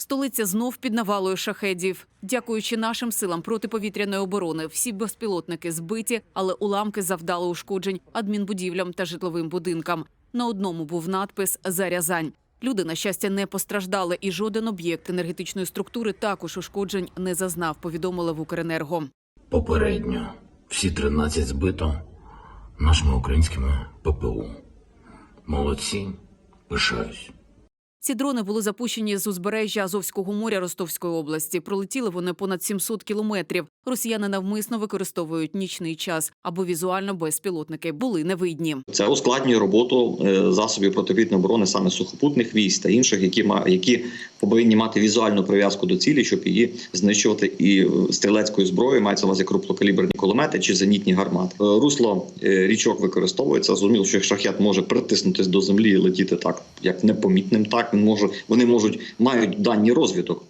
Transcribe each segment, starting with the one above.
Столиця знов під навалою шахедів. Дякуючи нашим силам протиповітряної оборони, всі безпілотники збиті, але уламки завдали ушкоджень адмінбудівлям та житловим будинкам. На одному був надпис за Рязань. Люди, на щастя, не постраждали, і жоден об'єкт енергетичної структури також ушкоджень не зазнав. Повідомили в Укренерго. Попередньо всі 13 збито нашими українськими ППУ. Молодці, пишаюсь. Ці дрони були запущені з узбережжя Азовського моря Ростовської області. Пролетіли вони понад 700 кілометрів. Росіяни навмисно використовують нічний час, або візуально безпілотники були невидні. Це ускладнює роботу е, засобів протиповітряної оборони саме сухопутних військ та інших, які які повинні мати візуальну прив'язку до цілі, щоб її знищувати і е, стрілецькою зброєю мається увазі крупнокаліберні кулемети чи зенітні гармати. Е, Русло річок використовується. Зрозуміло, що шахет може притиснутись до землі і летіти так, як непомітним. Так він може вони можуть мають дані розвиток.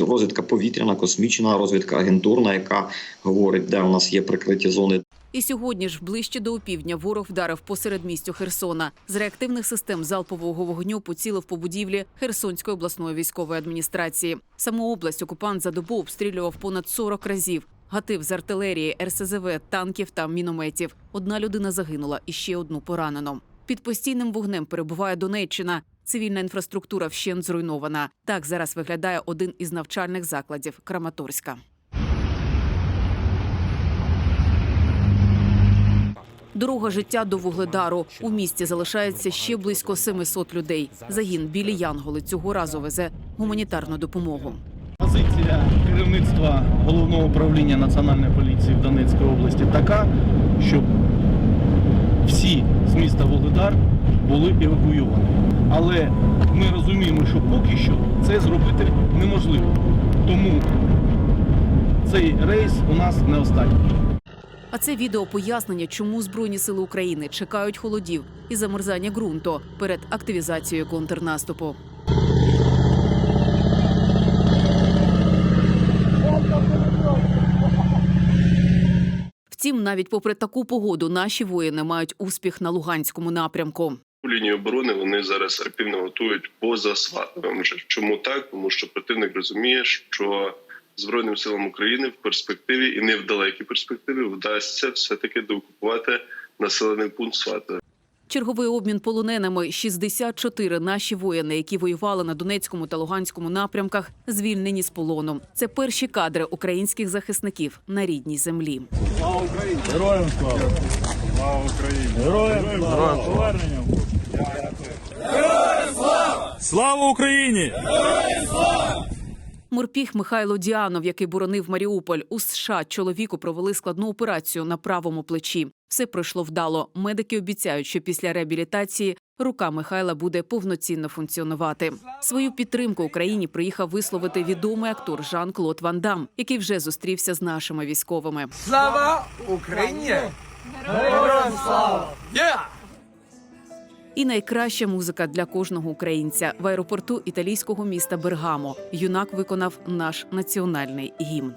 Розвідка повітряна, космічна, розвідка агентурна, яка говорить, де у нас є прикриті зони, І сьогодні ж ближче до опівдня ворог вдарив по середмістю Херсона. З реактивних систем залпового вогню поцілив по будівлі Херсонської обласної військової адміністрації. Саму область окупант за добу обстрілював понад 40 разів. Гатив з артилерії, РСЗВ, танків та мінометів. Одна людина загинула і ще одну поранено. Під постійним вогнем перебуває Донеччина. Цивільна інфраструктура вщент зруйнована. Так зараз виглядає один із навчальних закладів Краматорська. Дорога життя до Вугледару. У місті залишається ще близько 700 людей. Загін білі Янголи цього разу везе гуманітарну допомогу. Позиція керівництва головного управління національної поліції в Донецькій області така, щоб всі з міста Володар були евакуйовані. Але ми розуміємо, що поки що це зробити неможливо. Тому цей рейс у нас не останній. А це відео пояснення, чому збройні сили України чекають холодів і замерзання ґрунту перед активізацією контрнаступу. Втім, навіть попри таку погоду, наші воїни мають успіх на Луганському напрямку. Лінію оборони вони зараз активно готують поза Сватовим. Чому так? Тому що противник розуміє, що збройним силам України в перспективі і не в далекій перспективі вдасться все таки доокупувати населений пункт Сватове. Черговий обмін полоненими 64 наші воїни, які воювали на Донецькому та Луганському напрямках, звільнені з полону. Це перші кадри українських захисників на рідній землі. Героям слава! Слава Україні! Героям слава! Поверненням! Слава Україні! Морпіг Михайло Діанов, який боронив Маріуполь у США, чоловіку провели складну операцію на правому плечі. Все пройшло вдало. Медики обіцяють, що після реабілітації рука Михайла буде повноцінно функціонувати. Свою підтримку Україні приїхав висловити відомий актор Жан Клод Ван Дам, який вже зустрівся з нашими військовими. Слава Україні! Героям слава! Є! І найкраща музика для кожного українця в аеропорту італійського міста Бергамо. Юнак виконав наш національний гімн.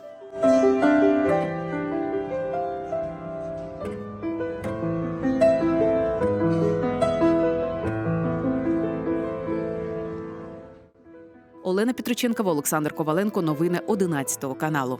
Олена Петриченкова, Олександр Коваленко. Новини 11 каналу.